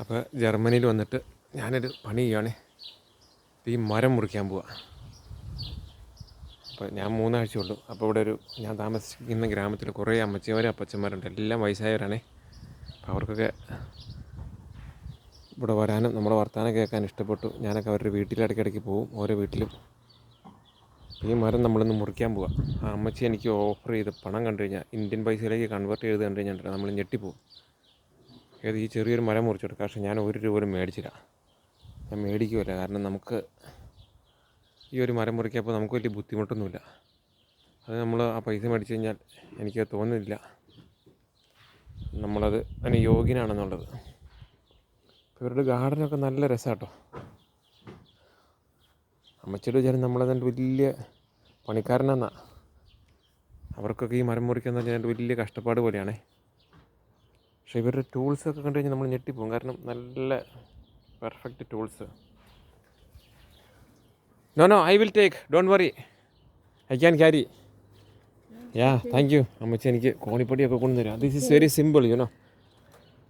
അപ്പോൾ ജർമ്മനിയിൽ വന്നിട്ട് ഞാനൊരു പണി ചെയ്യുകയാണ് ഈ മരം മുറിക്കാൻ പോവാ. അപ്പോൾ ഞാൻ മൂന്നാഴ്ച ഉള്ളൂ. അപ്പോൾ ഇവിടെ ഒരു ഞാൻ താമസിക്കുന്ന ഗ്രാമത്തിൽ കുറേ അമ്മച്ചിമാരും അപ്പച്ചന്മാരുണ്ട്. എല്ലാം വയസ്സായവരാണേ. അപ്പോൾ അവർക്കൊക്കെ ഇവിടെ വരാനും നമ്മുടെ വർത്തമാനം കേൾക്കാൻ ഇഷ്ടപ്പെട്ടു. ഞാനൊക്കെ അവരുടെ വീട്ടിൽ ഇടയ്ക്കിടയ്ക്ക് പോകും ഓരോ വീട്ടിലും ഈ മരം നമ്മളിന്ന് മുറിക്കാൻ പോവാം. ആ അമ്മച്ചി എനിക്ക് ഓഫർ ചെയ്ത് പണം കണ്ടു കഴിഞ്ഞാൽ ഇന്ത്യൻ പൈസയിലേക്ക് കൺവേർട്ട് ചെയ്ത് കണ്ടു കഴിഞ്ഞാൽ നമ്മൾ ഞെട്ടിപ്പോവും. ഏത് ഈ ചെറിയൊരു മരം മുറിച്ചെടുക്കാം പക്ഷേ ഞാൻ ഒരു രൂപ മേടിച്ചില്ല. ഞാൻ മേടിക്കുമല്ല കാരണം നമുക്ക് ഈ ഒരു മരം മുറിക്കപ്പോൾ നമുക്ക് വലിയ ബുദ്ധിമുട്ടൊന്നുമില്ല. അത് നമ്മൾ ആ പൈസ മേടിച്ച് കഴിഞ്ഞാൽ എനിക്ക് തോന്നുന്നില്ല. നമ്മളത് അതിന് യോഗ്യനാണെന്നുള്ളത്. ഇവരുടെ ഗാർഡനൊക്കെ നല്ല രസമാട്ടോ അമ്മച്ചിയുടെ വിചാരം നമ്മളതിന്റെ വലിയ പണിക്കാരനെന്നാ. അവർക്കൊക്കെ ഈ മരം പറഞ്ഞാൽ വലിയ കഷ്ടപ്പാട് പോലെയാണേ. പക്ഷേ ഇവരുടെ ടൂൾസൊക്കെ കണ്ടു കഴിഞ്ഞാൽ നമ്മൾ ഞെട്ടിപ്പോകും. കാരണം നല്ല perfect tools no no I will take don't worry I can carry yeah thank you അമ്മച്ചി എനിക്ക് കോണിപ്പൊടിയൊക്കെ കൊണ്ടുവരാം this is very simple you know